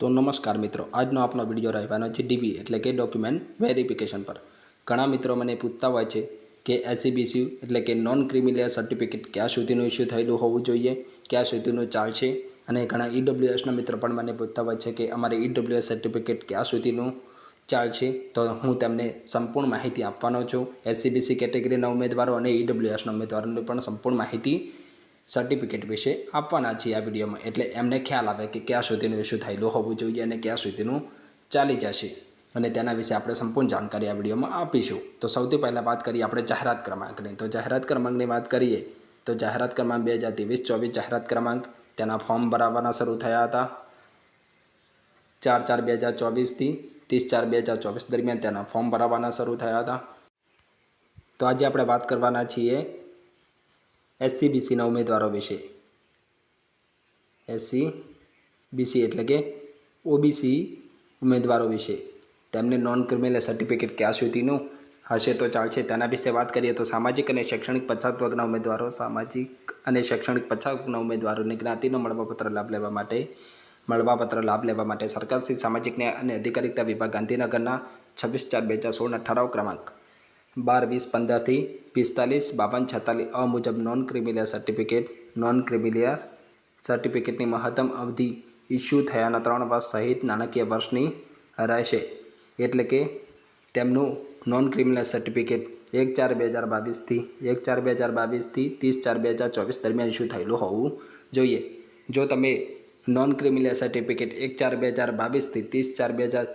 તો નમસ્કાર મિત્રો, આજનો આપણો વીડિયો રહેવાનો છે ડીબી એટલે કે ડોક્યુમેન્ટ વેરિફિકેશન પર. ઘણા મિત્રો મને પૂછતા હોય છે કે એસસીબીસી એટલે કે નોન ક્રિમિનલ સર્ટિફિકેટ ક્યાં સુધીનું ઇસ્યુ થયેલું હોવું જોઈએ, ક્યાં સુધીનું ચાલશે? અને ઘણા ઈડબ્લ્યુએસના મિત્રો પણ મને પૂછતા હોય છે કે અમારે ઈડબ્લ્યુએસ સર્ટિફિકેટ ક્યાં સુધીનું ચાલશે? તો હું તેમને સંપૂર્ણ માહિતી આપવાનો છું. એસસીબીસી કેટેગરીના ઉમેદવારો અને ઈડબ્લ્યુએસના ઉમેદવારોની પણ સંપૂર્ણ માહિતી સર્ટિફિકેટ વિશે આપવાના છીએ આ વિડીયોમાં. એટલે એમને ખ્યાલ આવે કે ક્યાં સુધીનું ઇસ્યુ થયેલું હોવું જોઈએ અને ક્યાં સુધીનું ચાલી જશે. અને તેના વિશે આપણે સંપૂર્ણ જાણકારી આ વિડીયોમાં આપીશું. તો સૌથી પહેલાં વાત કરીએ આપણે જાહેરાત ક્રમાંકની. તો જાહેરાત ક્રમાંકની વાત કરીએ, તો જાહેરાત ક્રમાંક બે હજાર ત્રેવીસ ચોવીસ જાહેરાત ક્રમાંક, તેના ફોર્મ ભરાવાના શરૂ થયા હતા. ચાર ચાર બે હજાર ચોવીસથી ત્રીસ ચાર બે હજાર ચોવીસ દરમિયાન તેના ફોર્મ ભરાવાના શરૂ થયા હતા. તો આજે આપણે વાત કરવાના છીએ એસસીબીસીના ઉમેદવારો વિશે. એસસી બીસી એટલે કે ઓબીસી ઉમેદવારો વિશે. તેમને નોન ક્રિમિનલ સર્ટિફિકેટ ક્યાં સુધીનું હશે તો ચાલશે તેના વિશે વાત કરીએ તો સામાજિક અને શૈક્ષણિક પછાત વર્ગના ઉમેદવારો, સામાજિક અને શૈક્ષણિક પછાત વર્ગના ઉમેદવારોને જ્ઞાતિનો મળવાપત્ર લાભ લેવા માટે, મળવાપત્ર લાભ લેવા માટે સરકારશ્રી, સામાજિક ન્યાય અને અધિકારિતા વિભાગ ગાંધીનગરના છવ્વીસ ચાર બે હજાર સોળના ઠરાવ ક્રમાંક બાર, વીસ, પંદરથી પિસ્તાલીસ, બાવન, છેતાલીસ અ મુજબ non creamy layer certificate non creamy layer સર્ટિફિકેટની મહત્તમ અવધિ ઇસ્યુ થયાના ત્રણ વર્ષ સહિત નાણાકીય વર્ષની રહેશે. એટલે કે તેમનું નોન ક્રિમિનલ સર્ટિફિકેટ એક ચાર બે હજાર બાવીસથી એક ચાર બે હજાર બાવીસથી ત્રીસ ચાર બે હજાર ચોવીસ દરમિયાન ઇસ્યુ થયેલું હોવું જોઈએ. જો તમે નોન ક્રિમિનલ સર્ટિફિકેટ એક ચાર બે હજાર બાવીસથી ત્રીસ ચાર બે હજાર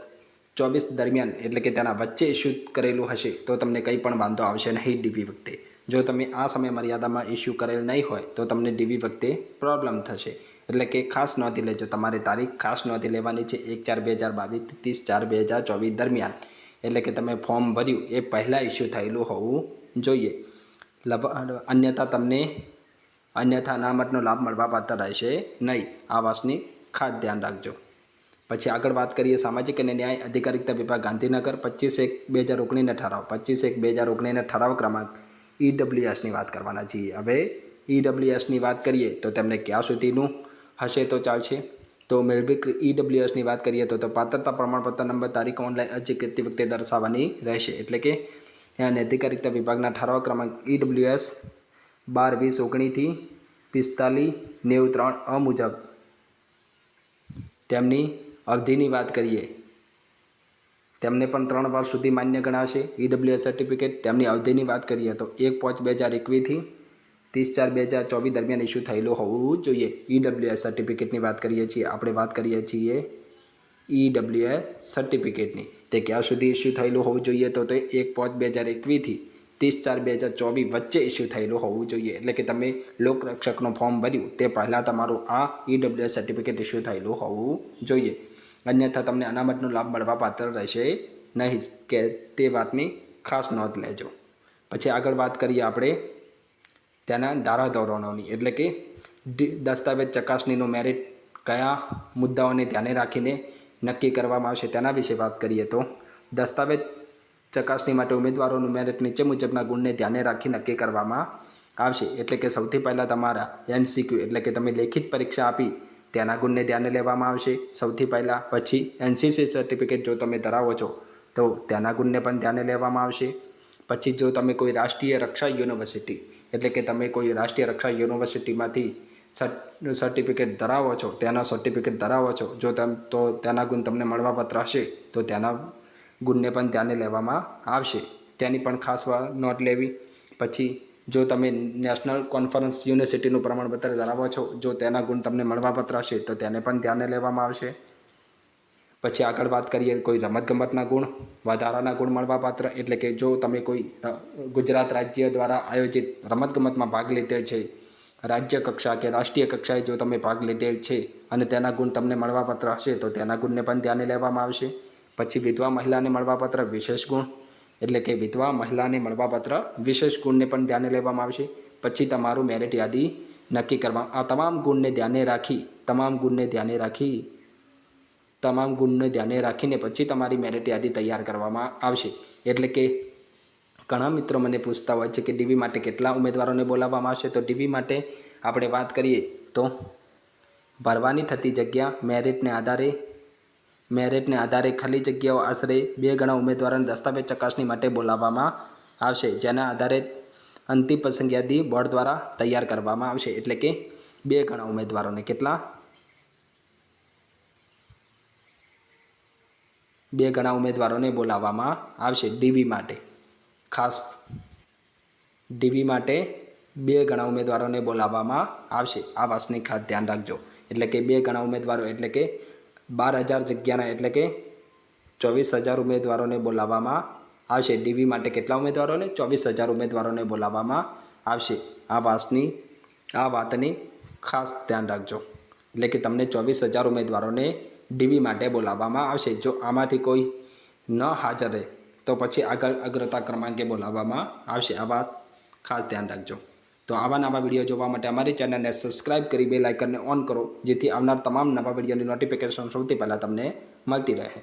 ચોવીસ દરમિયાન એટલે કે તેના વચ્ચે ઇસ્યુ કરેલું હશે, તો તમને કંઈ પણ વાંધો આવશે નહીં ડીવી વખતે. જો તમે આ સમય મર્યાદામાં ઇસ્યુ કરેલ નહીં હોય, તો તમને ડીવી વખતે પ્રોબ્લેમ થશે. એટલે કે ખાસ નોંધી લેજો, તમારી તારીખ ખાસ નોંધી લેવાની છે, એક ચાર બે હજાર બાવીસ, ત્રીસ ચાર બે હજાર ચોવીસ દરમિયાન. એટલે કે તમે ફોર્મ ભર્યું, એ પહેલાં ઇસ્યુ થયેલું હોવું જોઈએ. લભ અન્યથા તમને, અન્યથા અનામતનો લાભ મળવા પાત્ર રહેશે નહીં. આ વાતની ખાસ ધ્યાન રાખજો. પછી આગળ વાત કરીએ સામાજિક અને ન્યાય અધિકારિતા વિભાગ ગાંધીનગર, પચીસ એક બે હજાર ઓગણીસના ઠરાવ. પચીસ એક બે હજાર ઓગણીસના ઠરાવ ક્રમાંક ઈડબ્લ્યુએસની વાત કરવાના છીએ. હવે ઈડબ્લ્યુએસની વાત કરીએ તો તેમને ક્યાં સુધીનું હશે તો ચાલશે? તો મેળવી ઈડબ્લ્યુએસની વાત કરીએ તો તો પાત્રતા પ્રમાણપત્ર નંબર તારીખ ઓનલાઈન અરજી કરતી વખતે દર્શાવવાની રહેશે? એટલે કે અને અધિકારિતા વિભાગના ઠરાવ ક્રમાંક ઈડબ્લ્યુએસ બાર, વીસ ઓગણીથી પિસ્તાલીસ, નેવું, ત્રણ અ મુજબ તેમની અવધિની વાત કરીએ, તેમને પણ ત્રણ વર્ષ સુધી માન્ય ગણાશે. ઈડબ્લ્યુએસ સર્ટિફિકેટ તેમની અવધિની વાત કરીએ તો એક પાંચ બે હજાર એકવીસથી ત્રીસ ચાર બે હજાર ચોવીસ દરમિયાન ઇસ્યુ થયેલું હોવું જોઈએ. ઈડબ્લ્યુએસ સર્ટિફિકેટની વાત કરીએ છીએ. આપણે વાત કરીએ છીએ ઈડબ્લ્યુએસ સર્ટિફિકેટની તે ક્યાં સુધી ઇસ્યુ થયેલું હોવું જોઈએ તો તે એક પાંચ બે હજાર એકવીસથી ત્રીસ ચાર બે હજાર ચોવીસ વચ્ચે ઇસ્યુ થયેલું હોવું જોઈએ. એટલે કે તમે લોકરક્ષકનું ફોર્મ ભર્યું તે પહેલાં તમારું આ ઈડબ્લ્યુએસ સર્ટિફિકેટ ઇસ્યુ થયેલું હોવું જોઈએ. અન્યથા તમને અનામતનો લાભ મળવા પાત્ર રહેશે નહીં કે તે વાતની ખાસ નોંધ લેજો. પછી આગળ વાત કરીએ આપણે તેના ધારાધોરણોની. એટલે કે દસ્તાવેજ ચકાસણીનું મેરિટ કયા મુદ્દાઓને ધ્યાને રાખીને નક્કી કરવામાં આવશે તેના વિશે વાત કરીએ તો દસ્તાવેજ ચકાસણી માટે ઉમેદવારોનું મેરિટ નીચે મુજબના ગુણને ધ્યાને રાખી નક્કી કરવામાં આવશે. એટલે કે સૌથી પહેલાં તમારા એનસીક્યુ એટલે કે તમે લેખિત પરીક્ષા આપી તેના ગુણને ધ્યાને લેવામાં આવશે. સૌથી પહેલાં પછી એનસીસી સર્ટિફિકેટ જો તમે ધરાવો છો, તો તેના ગુણને પણ ધ્યાને લેવામાં આવશે. પછી જો તમે કોઈ રાષ્ટ્રીય રક્ષા યુનિવર્સિટી, એટલે કે તમે કોઈ રાષ્ટ્રીય રક્ષા યુનિવર્સિટીમાંથી સર્ટ- સર્ટિફિકેટ ધરાવો છો, તેના સર્ટિફિકેટ ધરાવો છો, જો તેમ, તો તેના ગુણ તમને મળવાપત્ર હશે, તો તેના ગુણને પણ ધ્યાને લેવામાં આવશે. તેની પણ ખાસ નોટ લેવી. પછી જો તમે નેશનલ કોન્ફરન્સ યુનિવર્સિટીનું પ્રમાણપત્ર ધરાવો છો, જો તેના ગુણ તમને મળવાપત્ર હશે તો તેને પણ ધ્યાને લેવામાં આવશે. પછી આગળ વાત કરીએ કોઈ રમતગમતના ગુણ, વધારાના ગુણ મળવાપાત્ર, એટલે કે જો તમે કોઈ ગુજરાત રાજ્ય દ્વારા આયોજિત રમતગમતમાં ભાગ લીધેલ છે, રાજ્ય કક્ષા કે રાષ્ટ્રીય કક્ષાએ જો તમે ભાગ લીધેલ છે અને તેના ગુણ તમને મળવાપાત્ર હશે તો તેના ગુણને પણ ધ્યાને લેવામાં આવશે. પછી વિધવા મહિલાને મળવાપાત્ર વિશેષ ગુણ એટલે કે વિધવા મહિલાને મળવાપાત્ર વિશેષ ગુણને પણ ધ્યાને લેવામાં આવશે. પછી તમારું મેરિટ યાદી નક્કી કરવા, આ તમામ ગુણને ધ્યાને રાખી, તમામ ગુણને ધ્યાને રાખી, તમામ ગુણને ધ્યાને રાખીને પછી તમારી મેરિટ યાદી તૈયાર કરવામાં આવશે. એટલે કે ઘણા મિત્રો મને પૂછતા હોય છે કે ડીવી માટે કેટલા ઉમેદવારોને બોલાવવામાં આવશે? તો ડીવી માટે આપણે વાત કરીએ તો ભરવાની થતી જગ્યા મેરિટને આધારે મેરિટને આધારે ખાલી જગ્યાઓ આશરે બે ગણા ઉમેદવારોને દસ્તાવેજ ચકાસણી માટે બોલાવવામાં આવશે, જેના આધારે અંતિમ પસંદ યાદી બોર્ડ દ્વારા તૈયાર કરવામાં આવશે. એટલે કે બે ગણા ઉમેદવારોને કેટલા? બે ગણા ઉમેદવારોને બોલાવવામાં આવશે ડીવી માટે. ખાસ ડીવી માટે બે ગણા ઉમેદવારોને બોલાવવામાં આવશે. આ વાતની ખાસ ધ્યાન રાખજો. એટલે કે બે ગણા ઉમેદવારો એટલે કે બાર હજાર જગ્યાના એટલે કે ચોવીસ હજાર ઉમેદવારોને બોલાવવામાં આવશે. ડીવી માટે કેટલા ઉમેદવારોને? ચોવીસ હજાર ઉમેદવારોને બોલાવવામાં આવશે. આ વાતની આ વાતની ખાસ ધ્યાન રાખજો. એટલે કે તમને ચોવીસ હજાર ઉમેદવારોને ડીવી માટે બોલાવવામાં આવશે. જો આમાંથી કોઈ ન હાજર રહે, તો પછી આગળ અગ્રતા ક્રમાંકે બોલાવવામાં આવશે. આ વાત ખાસ ધ્યાન રાખજો. તો આવા નવા વીડિયો જોવા માટે અમારી ચેનલને સબસ્ક્રાઇબ કરી બે લાઇકનને ઓન કરો, જેથી આવનાર તમામ નવા વિડીયોની નોટિફિકેશન સૌથી પહેલાં તમને મળતી રહે.